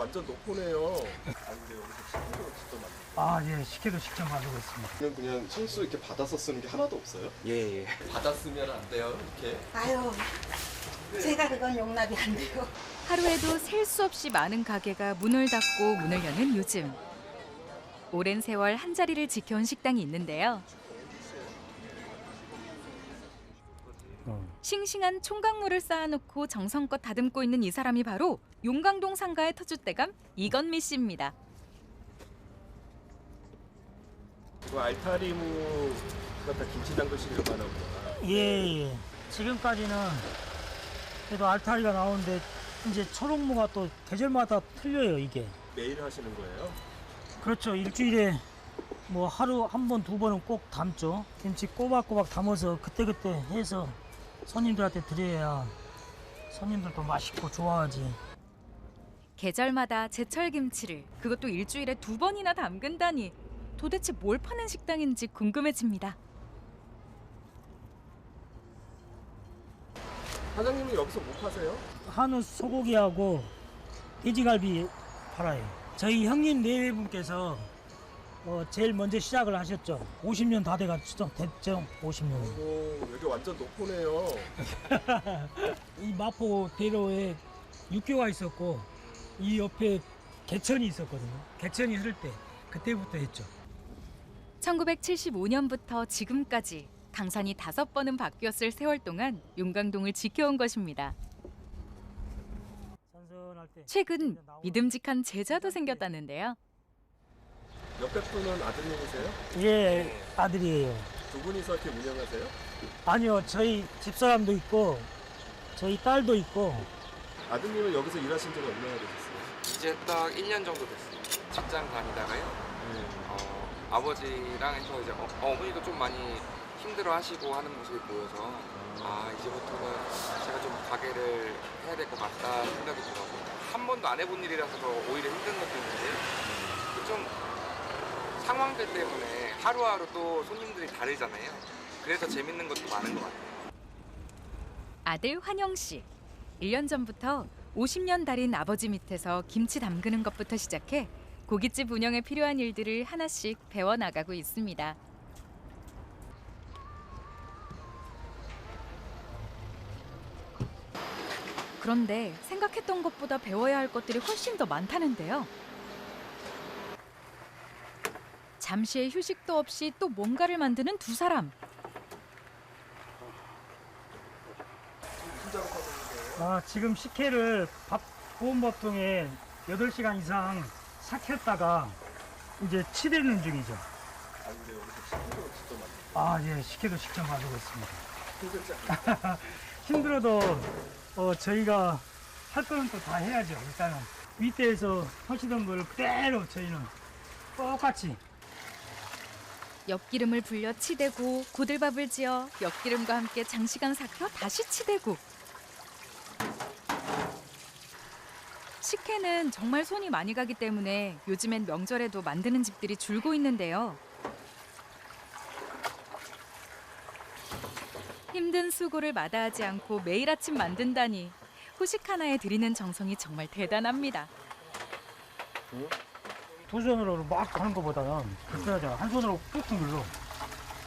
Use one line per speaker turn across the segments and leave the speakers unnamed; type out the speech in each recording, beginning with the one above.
완전 노포네요. 아 근데 여기서 식혜도 직접 만드
아, 예, 식혜도 직접 만들고 있습니다.
그냥 그냥 손수 이렇게 받아서 쓰는 게 하나도 없어요?
예, 예.
받아 쓰면 안 돼요 이렇게.
아유, 제가 그건 용납이 안 돼요.
하루에도 셀 수 없이 많은 가게가 문을 닫고 문을 여는 요즘. 오랜 세월 한 자리를 지켜온 식당이 있는데요.
어.
싱싱한 총각물을 쌓아놓고 정성껏 다듬고 있는 이 사람이 바로 용강동 상가의 터줏대감 이건미 씨입니다.
이거 알타리무 갖다 김치 담그시려고 하나 보다.
예, 예. 지금까지는 그래도 알타리가 나오는데 이제 초록무가 또 계절마다 틀려요, 이게.
매일 하시는 거예요?
그렇죠. 일주일에 뭐 하루 한 번, 두 번은 꼭 담죠. 김치 꼬박꼬박 담아서 그때그때 해서 손님들한테 드려야 손님들도 맛있고 좋아하지.
계절마다 제철 김치를 그것도 일주일에 두 번이나 담근다니 도대체 뭘 파는 식당인지 궁금해집니다.
사장님은 여기서 뭐 파세요?
한우 소고기하고 돼지갈비 팔아요. 저희 형님 네 분께서 어, 제일 먼저 시작을 하셨죠. 50년 다 돼갔죠. 됐죠. 50년.
오 여기 완전 노포네요.
이 마포 대로에 육교가 있었고 이 옆에 개천이 있었거든요. 개천이 흐를 때 그때부터 했죠.
1975년부터 지금까지 강산이 다섯 번은 바뀌었을 세월 동안 용강동을 지켜온 것입니다. 최근 믿음직한 제자도 생겼다는데요.
옆에 분은 아드님이세요?
예 아들이에요.
두 분이서 이렇게 운영하세요?
아니요 저희 집사람도 있고 저희 딸도 있고
아드님은 여기서 일하신 지가 얼마나 되셨어요?
이제 딱 1년 정도 됐어요. 직장 다니다가요. 어, 아버지랑 해서 이제 어, 머니도 좀 많이 힘들어 하시고 하는 모습이 보여서 아, 이제부터는 제가 좀 가게를 해야 될 것 같다 생각이 들어서 한 번도 안 해본 일이라서 더 오히려 힘든 것도 있는데 좀 상황들 때문에 하루하루 또 손님들이 다르잖아요. 그래서 재밌는 것도 많은 것 같아요.
아들 환영 씨. 1년 전부터 50년 달인 아버지 밑에서 김치 담그는 것부터 시작해 고깃집 운영에 필요한 일들을 하나씩 배워 나가고 있습니다. 그런데 생각했던 것보다 배워야 할 것들이 훨씬 더 많다는데요. 잠시의 휴식도 없이 또 뭔가를 만드는 두 사람.
아 지금 식혜를 밥 보온밥통에 8시간 이상 삭혔다가 이제 치대는 중이죠.
아 근데 여기서 식혜도 직접 만드
아예 식혜도 직접 만들고 있습니다. 힘들어도 어, 저희가 할 거는 또 다 해야죠. 일단은 윗대에서 하시던 걸 그대로 저희는 똑같이
엿기름을 불려 치대고 고들밥을 지어 엿기름과 함께 장시간 삭혀 다시 치대고 식혜는 정말 손이 많이 가기 때문에 요즘엔 명절에도 만드는 집들이 줄고 있는데요. 힘든 수고를 마다하지 않고 매일 아침 만든다니 후식 하나에 들이는 정성이 정말 대단합니다.
두 손으로 막 하는 것보다는 하자. 한 손으로 꾹꾹 눌러.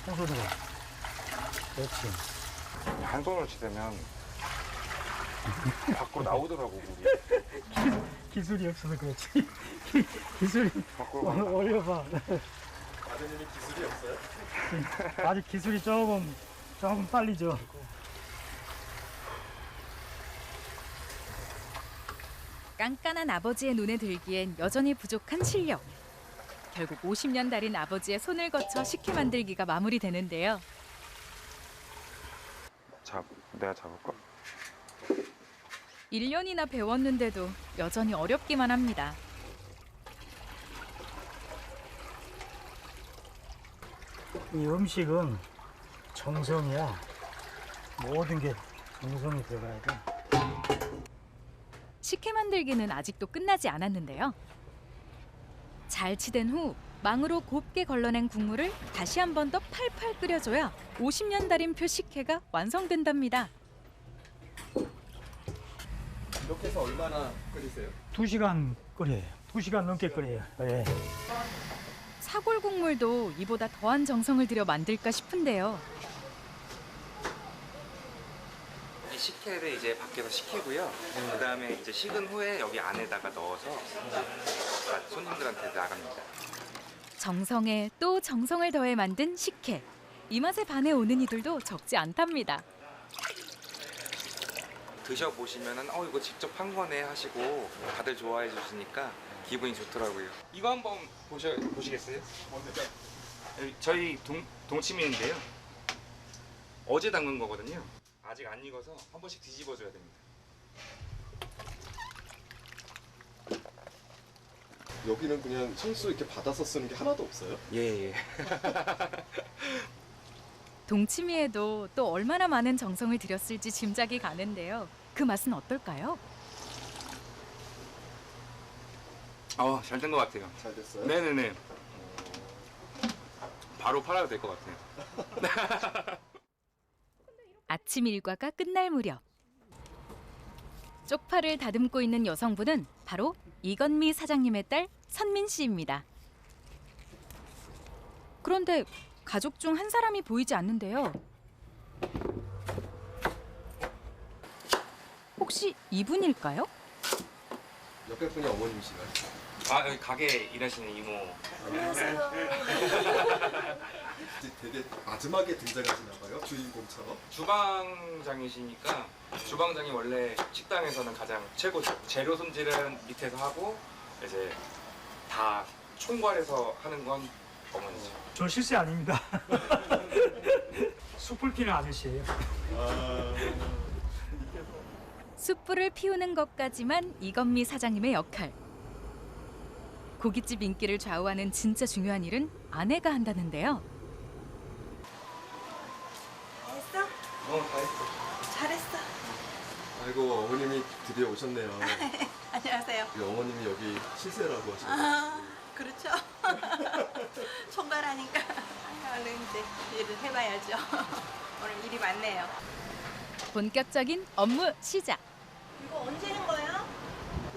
한 손으로. 그렇지.
한 손으로 치대면 밖으로 나오더라고 물이.
기술이 없어서 그렇지. 기- 기술이
밖으로
어, 어려봐.
아드님이 기술이 없어요?
아직 기술이 조금 조금 빨리죠.
깐깐한 아버지의 눈에 들기엔 여전히 부족한 실력. 결국 50년 달인 아버지의 손을 거쳐 식혜 만들기가 마무리되는데요.
잡, 내가 잡을까?
1년이나 배웠는데도 여전히 어렵기만 합니다.
이 음식은 정성이야. 모든 게 정성이 들어가야 돼.
식혜 만들기는 아직도 끝나지 않았는데요. 잘 치댄 후 망으로 곱게 걸러낸 국물을 다시 한 번 더 팔팔 끓여줘야 50년 달인 표 식혜가 완성된답니다.
해서 얼마나 끓이세요?
두 시간 끓여요. 두 시간 넘게 끓여요. 예.
사골 국물도 이보다 더한 정성을 들여 만들까 싶은데요.
이 식혜를 이제 밖에서 식히고요. 그 다음에 이제 식은 후에 여기 안에다가 넣어서 손님들한테 나갑니다.
정성에 또 정성을 더해 만든 식혜. 이 맛에 반해 오는 이들도 적지 않답니다.
드셔보시면은 어 이거 직접 한 거네 하시고 다들 좋아해 주시니까 기분이 좋더라고요. 이거 한번 보셔 보시겠어요? 여기 저희 동 동치미인데요. 어제 담근 거거든요. 아직 안 익어서 한 번씩 뒤집어 줘야 됩니다.
여기는 그냥 손수 이렇게 받아서 쓰는 게 하나도 없어요?
예 예.
동치미에도 또 얼마나 많은 정성을 들였을지 짐작이 가는데요. 그 맛은 어떨까요?
어 잘 된 것 같아요.
잘 됐어요?
네네네. 바로 팔아도 될 것 같아요.
아침 일과가 끝날 무렵 쪽파를 다듬고 있는 여성분은 바로 이건미 사장님의 딸 선민 씨입니다. 그런데 가족 중 한 사람이 보이지 않는데요. 혹시 이분일까요?
옆에 분이 어머님이시나요?
아 여기 가게 일하시는 이모.
이제 되게 마지막에 등장하시나 봐요 주인공처럼
주방장이시니까 주방장이 원래 식당에서는 가장 최고죠. 재료 손질은 밑에서 하고 이제 다 총괄해서 하는 건 어머니죠.
저 실세 아닙니다. 숯불 피는 아저씨예요.
숯불을 피우는 것까지만 이건미 사장님의 역할. 고깃집 인기를 좌우하는 진짜 중요한 일은 아내가 한다는데요.
했어?
어, 다 했어.
잘했어.
아이고 어머님이 드디어 오셨네요
안녕하세요.
우리 어머님이 여기 시세라고 하시네요
아, 그렇죠. 총괄하니까 얼른 이제 일을 해봐야죠. 오늘 일이 많네요.
본격적인 업무 시작.
이거 언제 는 거야?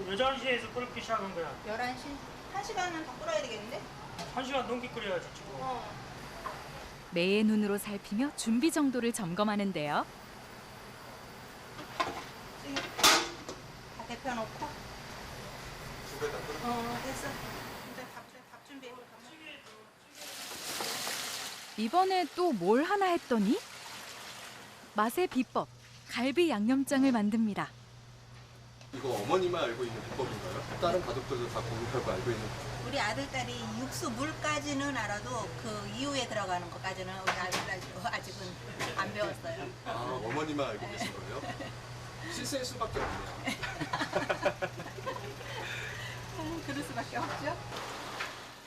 11시에서 끓기 시작한 거야.
11시? 1시간은 더 끓어야 되겠는데?
한 시간 넘게 끓여야지 지금.
어.
매의 눈으로 살피며 준비 정도를 점검하는데요.
다 데펴놓고. 어, 됐어. 이제 밥, 준- 밥 준비해.
이번에 또 뭘 하나 했더니 맛의 비법 갈비 양념장을 만듭니다.
이거 어머니만 알고 있는 비법인가요? 다른 가족들도 다 공유하고 알고 있는
우리 아들, 딸이 육수 물까지는 알아도 그 이후에 들어가는 것까지는 우리 아들, 딸이 아직은 안 배웠어요.
아 어머니만 알고 계신 거예요? 실세일 수밖에 없네요
음, 그럴 수밖에 없죠.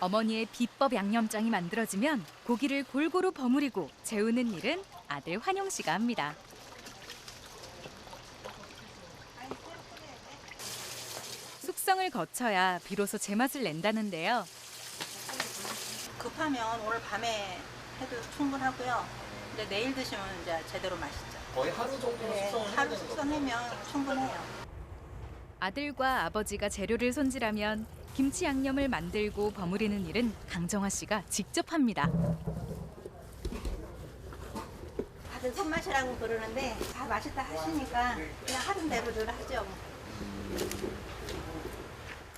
어머니의 비법 양념장이 만들어지면 고기를 골고루 버무리고 재우는 일은 아들 환용 씨가 합니다. 숙성을 거쳐야 비로소 제맛을 낸다는데요.
급하면 오늘 밤에 해도 충분하고요. 이제 내일 드시면 이제 제대로 맛있죠.
거의 하루 정도
네,
숙성을
하루? 숙성하면 충분해요.
아들과 아버지가 재료를 손질하면 김치 양념을 만들고 버무리는 일은 강정화 씨가 직접 합니다.
다들 손맛이라고 그러는데 다 맛있다 하시니까 그냥 하던 대로들 하죠.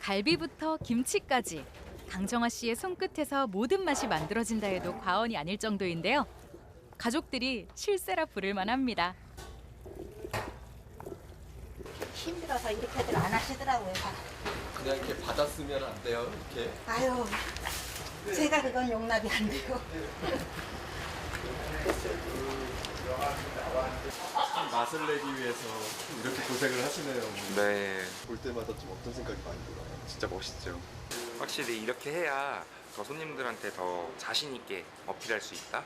갈비부터 김치까지 강정화 씨의 손끝에서 모든 맛이 만들어진다 해도 과언이 아닐 정도인데요. 가족들이 실세라 부를 만합니다.
힘들어서 이렇게들 안 하시더라고요. 다.
그냥 이렇게 받았으면 안 돼요 이렇게
아유, 제가 그건 용납이 안 돼요.
맛을 내기 위해서 이렇게 고생을 하시네요 어머니.
네.
볼 때마다 좀 어떤 생각이 많이 들어요?
진짜 멋있죠. 확실히 이렇게 해야 더 손님들한테 더 자신 있게 어필할 수 있다.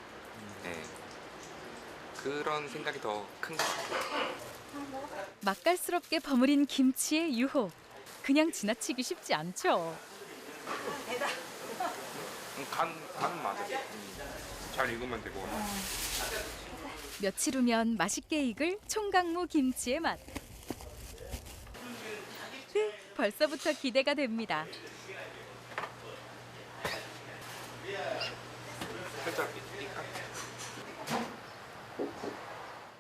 네. 그런 생각이 더 큰 것 같아요.
맛깔스럽게 버무린 김치의 유혹. 그냥 지나치기 쉽지 않죠.
간, 간 맞아. 음. 잘 익으면 되고.
며칠 후면 맛있게 익을 총각무 김치의 맛. 네, 벌써부터 기대가 됩니다.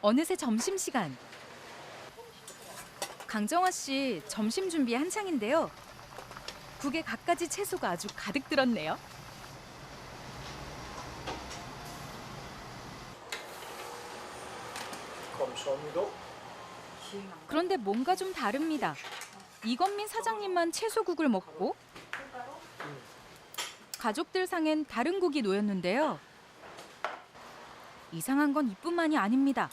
어느새 점심시간. 강정화 씨 점심 준비 한창인데요. 국에 갖가지 채소가 아주 가득 들었네요.
감사합니다.
그런데 뭔가 좀 다릅니다. 이건민 사장님만 채소국을 먹고 가족들 상엔 다른 국이 놓였는데요. 이상한 건 이뿐만이 아닙니다.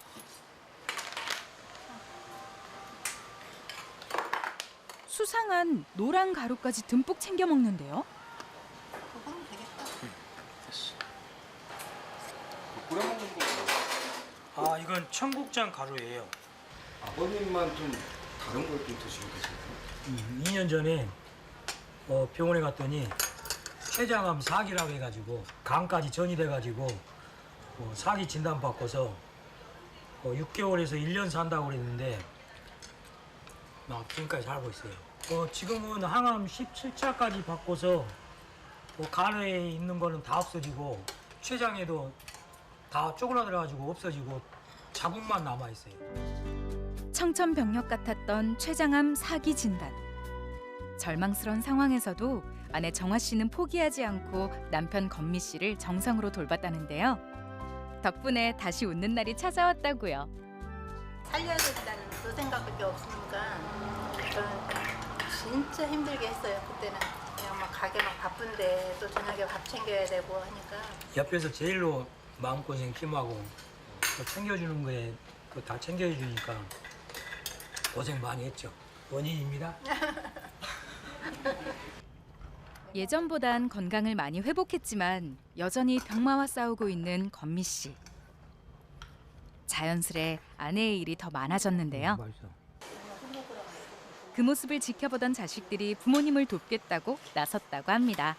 수상한 노란 가루까지 듬뿍 챙겨 먹는데요.
그거면 되겠다.
뿌려 먹는 거
아 이건 청국장 가루예요.
아버님만 좀 다른 걸 좀 드시고 계세요?
음, 2년 전에 어, 병원에 갔더니 췌장암 사기라고 해가지고 간까지 전이 돼가지고 어, 사기 진단 받고서 어, 6개월에서 1년 산다고 그랬는데 막 지금까지 살고 있어요. 어, 지금은 항암 17차까지 받고서 뭐 간에 있는 거는 다 없어지고 췌장에도 다 쪼그라들어가지고 없어지고 자국만 남아 있어요.
청천벽력 같았던 췌장암 사기 진단. 절망스러운 상황에서도 아내 정화 씨는 포기하지 않고 남편 건미 씨를 정성으로 돌봤다는데요. 덕분에 다시 웃는 날이 찾아왔다고요.
살려야 된다는 그 생각밖에 없으니까 진짜 힘들게 했어요. 그때는 그냥 막 가게 막 바쁜데 또 저녁에 밥 챙겨야 되고 하니까
옆에서 제일로 마음고생 팀하고 또 챙겨주는 거에 그다 챙겨주니까 고생 많이 했죠. 원인입니다.
예전보단 건강을 많이 회복했지만 여전히 병마와 싸우고 있는 건미 씨. 자연스레 아내의 일이 더 많아졌는데요.
맛있어.
그 모습을 지켜보던 자식들이 부모님을 돕겠다고 나섰다고 합니다.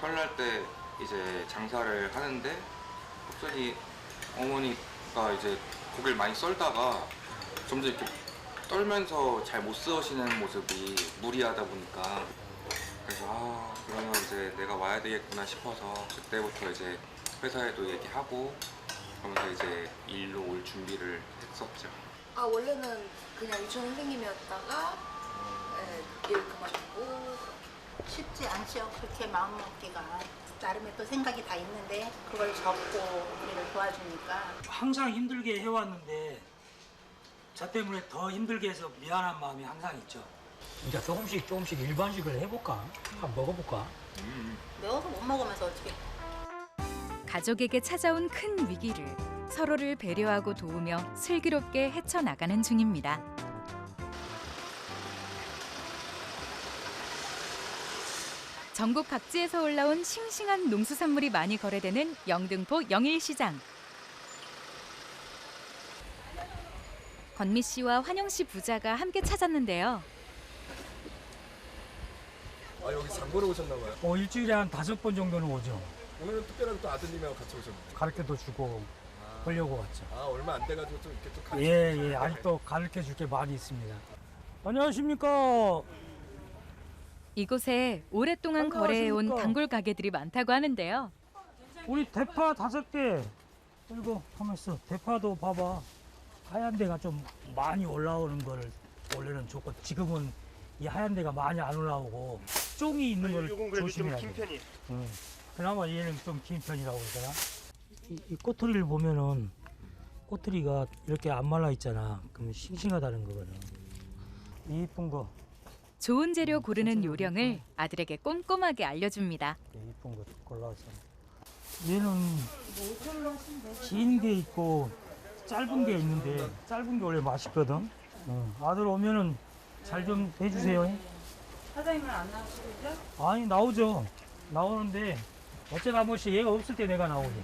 설날 때 이제 장사를 하는데 갑자기 어머니가 이제 고기를 많이 썰다가 점점 이렇게 떨면서 잘 못 쓰시는 모습이 무리하다 보니까 그래서 아 그러면 이제 내가 와야 되겠구나 싶어서 그때부터 이제 회사에도 얘기하고 그러면서 이제 일로 올 준비를 했었죠.
아 원래는 그냥 유치원 선생님이었다가 네, 일 그만두고
쉽지 않죠. 그렇게 마음 먹기가 나름의 또 생각이 다 있는데 그걸 접고 우리를 도와주니까
항상 힘들게 해왔는데 저 때문에 더 힘들게 해서 미안한 마음이 항상 있죠. 진짜 조금씩 조금씩 일반식을 해볼까? 한번 먹어볼까?
매워서 못 먹으면서 어떻게
가족에게 찾아온 큰 위기를 서로를 배려하고 도우며 슬기롭게 헤쳐나가는 중입니다. 전국 각지에서 올라온 싱싱한 농수산물이 많이 거래되는 영등포 영일시장. 건미 씨와 환영 씨 부자가 함께 찾았는데요.
아 여기 장 보러 오셨나 봐요.
뭐 일주일에 한 다섯 번 정도는 오죠.
오늘은 특별하게 또 아드님하고 같이 오셨는데.
가르쳐도 주고 보려고 왔죠.
아 얼마 안 돼가지고 좀 이렇게 또 같이.
예, 예, 아직도 가르쳐 줄 게 많이 있습니다. 안녕하십니까.
이곳에 오랫동안 거래해온
안녕하십니까.
단골 가게들이 많다고 하는데요.
우리 대파 다섯 개. 그리고 가만 있어. 대파도 봐봐. 하얀 데가 좀 많이 올라오는 거를 원래는 좋고 지금은 이 하얀 데가 많이 안 올라오고 쫑이 있는 걸 조심해야 돼.
편이.
응. 그나마 얘는 좀 긴 편이라고 그러잖아. 이, 이 꼬투리를 보면은 꼬투리가 이렇게 안 말라 있잖아. 그러면 싱싱하다는 거거든. 이 이쁜 거,
좋은 재료 고르는 요령을 아들에게 꼼꼼하게 알려줍니다.
이 이쁜 거 골라서. 얘는 긴 게 있고 짧은 게 있는데 짧은 게 원래 맛있거든. 응. 아들 오면은 잘 좀 해주세요. 사장님은 안 나오시죠? 아니 나오죠. 나오는데 어쩌다 한 번씩 얘가 없을 때 내가 나오지.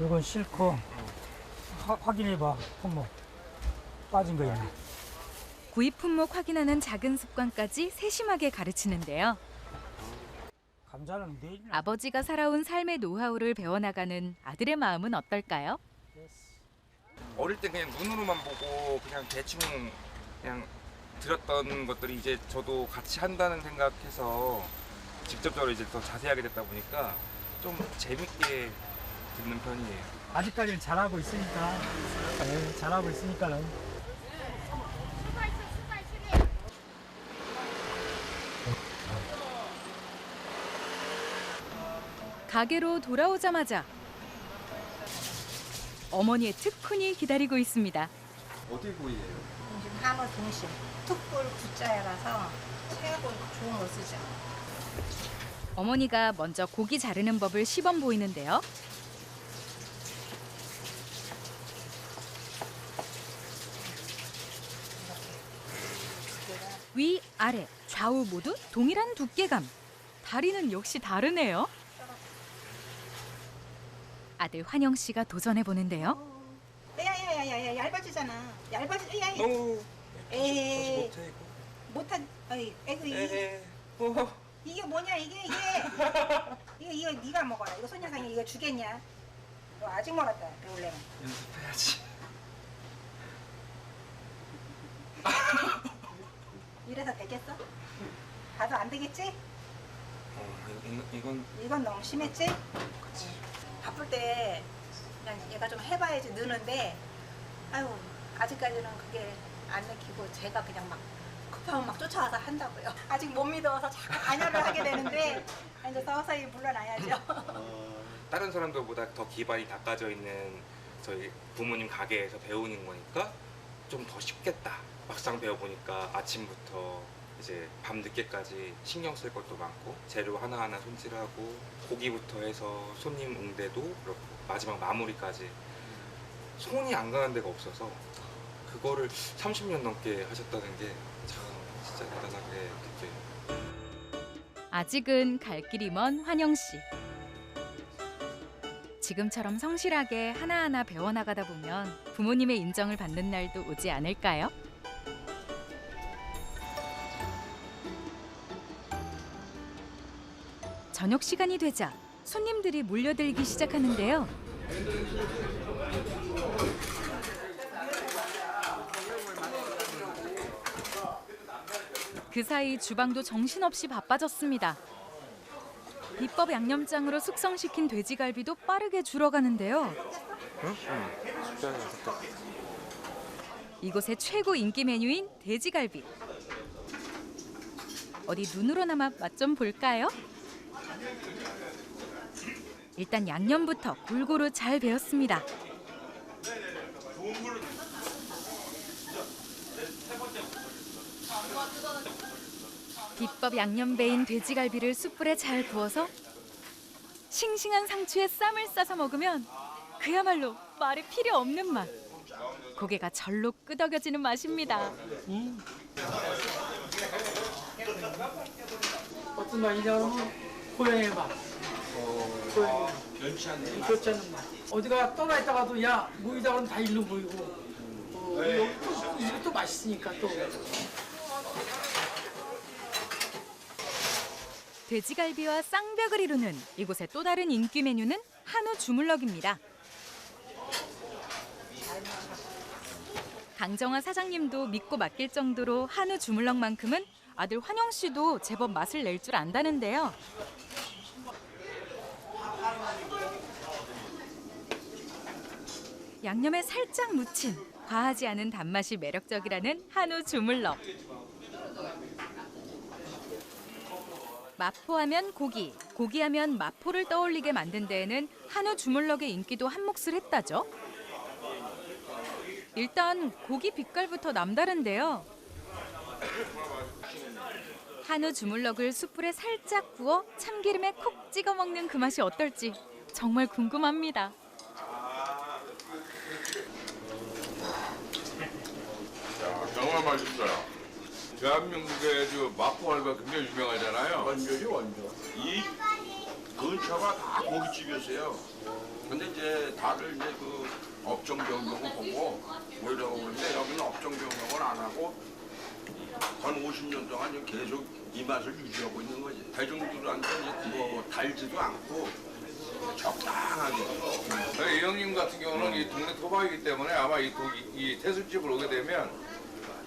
이건 실컷 하- 확인해봐 품목 빠진 거 있네.
구입 품목 확인하는 작은 습관까지 세심하게 가르치는데요.
감자는 내일
아버지가 살아온 삶의 노하우를 배워나가는 아들의 마음은 어떨까요?
어릴 때 그냥 눈으로만 보고 그냥 대충 그냥 들었던 것들이 이제 저도 같이 한다는 생각해서 직접적으로 이제 더 자세하게 됐다 보니까 좀 재밌게 듣는 편이에요.
아직까지는 잘하고 있으니까. 네, 잘하고 있으니까는.
가게로 돌아오자마자 어머니의 특훈이 기다리고 있습니다.
어디 보이예요?
지금 한우 등심 툭불 구자여라서 최고 좋은 거 쓰죠.
어머니가 먼저 고기 자르는 법을 시범 보이는데요. 위, 아래, 좌우 모두 동일한 두께감. 다리는 역시 다르네요. 아들 환영 씨가 도전해 보는데요.
야야야야야 얇아지잖아. 얇아지. 야,
너무
에이
못해 이거.
못한. 어이 에그 이
에헤. 어.
이게 뭐냐 이게 이게 이거 이거 네가 먹어라. 이거 손녀상이 이거 주겠냐? 너 아직 멀었다 배울래면.
연습해야지.
이래서 되겠어? 봐도 안 되겠지?
어, 이건, 이건
이건 너무 심했지? 바쁠 때 그냥 얘가 좀 해봐야지 느는데 아유 아직까지는 그게 안 내키고 제가 그냥 막 급하면 막 쫓아와서 한다고요. 아직 못 믿어서 자꾸 관여를 하게 되는데 이제 서서히 물러나야죠.
다른 사람들보다 더 기반이 닦아져 있는 저희 부모님 가게에서 배우는 거니까 좀 더 쉽겠다. 막상 배워보니까 아침부터 이제 밤 늦게까지 신경 쓸 것도 많고 재료 하나하나 손질하고 고기부터 해서 손님 응대도 그렇고 마지막 마무리까지 손이 안 가는 데가 없어서 그거를 30년 넘게 하셨다는 게 참 진짜 대단하게 느껴요.
아직은 갈 길이 먼 환영 씨. 지금처럼 성실하게 하나하나 배워나가다 보면 부모님의 인정을 받는 날도 오지 않을까요? 저녁 시간이 되자 손님들이 몰려들기 시작하는데요. 그 사이 주방도 정신없이 바빠졌습니다. 비법 양념장으로 숙성시킨 돼지갈비도 빠르게 줄어가는데요. 이곳의 최고 인기 메뉴인 돼지갈비. 어디 눈으로나마 맛 좀 볼까요? 일단 양념부터 골고루 잘 배웠습니다. 비법 양념 배인 돼지갈비를 숯불에 잘 구워서 싱싱한 상추에 쌈을 싸서 먹으면 그야말로 말이 필요 없는 맛. 고개가 절로 끄덕여지는 맛입니다.
어떤 맛이냐면 고향의 맛. 고향의 맛. 변치 않는 맛. 어디가 떠나 있다가도 야 모이다 그러면 다 일로 모이고 어, 여기 또, 이게 또 맛있으니까 또.
돼지갈비와 쌍벽을 이루는 이곳의 또 다른 인기 메뉴는 한우 주물럭입니다. 강정화 사장님도 믿고 맡길 정도로 한우 주물럭만큼은 아들 환영 씨도 제법 맛을 낼 줄 안다는데요. 양념에 살짝 묻힌 과하지 않은 단맛이 매력적이라는 한우 주물럭. 마포하면 고기, 고기하면 마포를 떠올리게 만든 데에는 한우 주물럭의 인기도 한몫을 했다죠. 일단 고기 빛깔부터 남다른데요. 한우 주물럭을 숯불에 살짝 구워 참기름에 콕 찍어 먹는 그 맛이 어떨지 정말 궁금합니다.
야, 정말 맛있어요. 대한민국의 그 마포갈비가 굉장히 유명하잖아요.
완전히 완전.
이 근처가 다 고깃집이었어요. 근데 이제 다들 이제 그 업종 변경을 보고 오려고 그러는데 여기는 업종 변경을 안 하고 한 50년 동안 이제 계속 이 맛을 유지하고 있는 거지. 대중들한테 이제 뭐 달지도 않고 적당하게.
이 형님 같은 경우는 이 동네 토박이기 때문에 아마 이, 도, 이 태술집을 오게 되면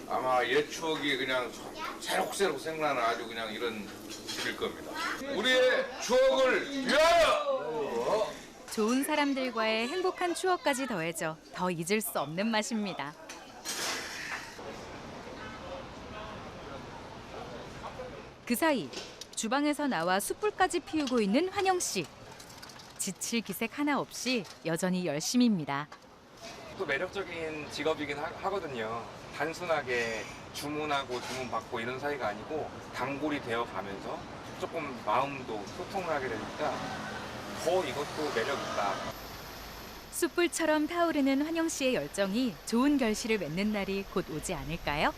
아마 옛 추억이 그냥 새록새록 생각나는 아주 그냥 이런 집일 겁니다. 우리의 추억을 위하여!
좋은 사람들과의 행복한 추억까지 더해져 더 잊을 수 없는 맛입니다. 그 사이 주방에서 나와 숯불까지 피우고 있는 환영 씨. 지칠 기색 하나 없이 여전히 열심입니다.
또 매력적인 직업이긴 하, 거든요 단순하게 주문하고 주문받고 이런 사이가 아니고 단골이 되어 가면서 조금 마음도 소통을 하게 되니까 더 이것도 매력 있다.
숯불처럼 타오르는 환영 씨의 열정이 좋은 결실을 맺는 날이 곧 오지 않을까요?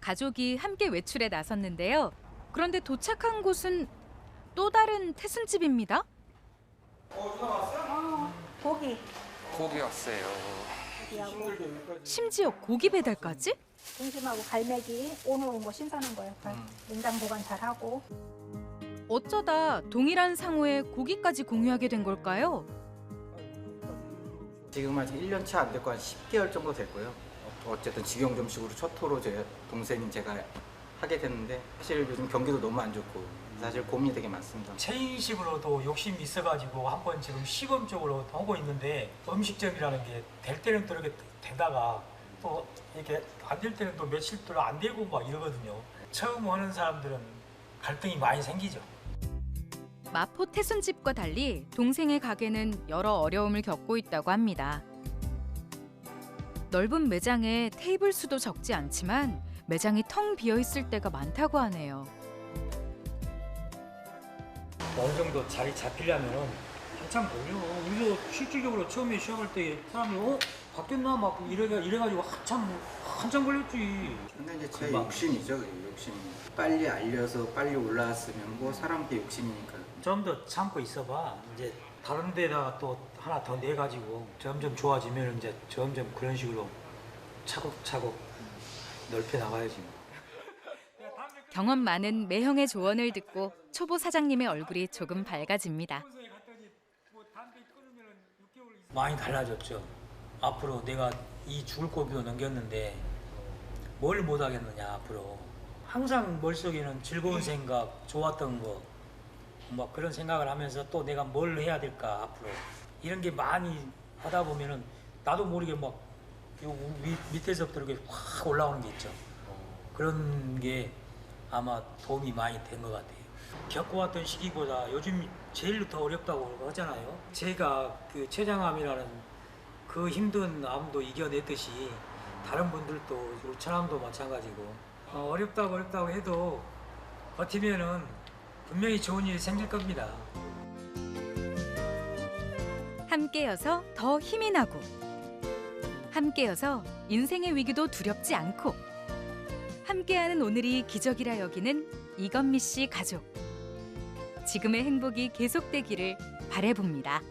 가족이 함께 외출에 나섰는데요. 그런데 도착한 곳은 또 다른 태순집입니다.
고기
고기 왔어요.
심지어 고기 배달까지?
등심하고 갈매기 오늘 온 거 신선한 거예요. 냉장 보관 잘하고
어쩌다 동일한 상호에 고기까지 공유하게 된 걸까요?
지금 아직 1년 차 안 됐고 한 10개월 정도 됐고요. 어쨌든 직영 점식으로 첫 토로 제 동생인 제가 하게 됐는데 사실 요즘 경기도 너무 안 좋고 사실 고민이 되게 많습니다.
체인식으로도 욕심이 있어가지고 한번 지금 시범적으로 하고 있는데 음식점이라는 게 될 때는 또 이렇게 되다가 또 이렇게 안 될 때는 또 며칠 동안 안 되고 막 이러거든요. 처음 하는 사람들은 갈등이 많이 생기죠.
마포 태순집과 달리 동생의 가게는 여러 어려움을 겪고 있다고 합니다. 넓은 매장에 테이블 수도 적지 않지만 매장이 텅 비어 있을 때가 많다고 하네요.
어느 정도 자리 잡히려면은 한참 걸려. 우리도 실질적으로 처음에 시작할 때 사람이 어 바뀌었나 막 이래가 이래가지고 한참 한참 걸렸지.
근데 이제 제
금방.
욕심이죠, 욕심. 빨리 알려서 빨리 올라왔으면 뭐 사람한테 욕심이니까.
좀 더 참고 있어봐. 이제 다른 데다가 또 하나 더 내가지고 점점 좋아지면 이제 점점 그런 식으로 차곡차곡 넓혀 나가야지. 뭐.
경험 많은 매형의 조언을 듣고 초보 사장님의 얼굴이 조금 밝아집니다.
많이 달라졌죠. 앞으로 내가 이 죽을 고비도 넘겼는데 뭘 못하겠느냐 앞으로. 항상 머릿속에는 즐거운 생각, 좋았던 거, 뭐 그런 생각을 하면서 또 내가 뭘 해야 될까 앞으로 이런 게 많이 하다 보면은 나도 모르게 막 요 위, 밑에서부터 이렇게 확 올라오는 게 있죠. 그런 게 아마 도움이 많이 된 것 같아요. 겪어왔던 시기보다 요즘 제일 더 어렵다고 하잖아요. 제가 그 췌장암이라는 그 힘든 암도 이겨냈듯이 다른 분들도 우천암도 마찬가지고 어, 어렵다고 어렵다고 해도 버티면은 분명히 좋은 일이 생길 겁니다.
함께여서 더 힘이 나고 함께여서 인생의 위기도 두렵지 않고 함께하는 오늘이 기적이라 여기는 이건미 씨 가족 지금의 행복이 계속되기를 바래봅니다.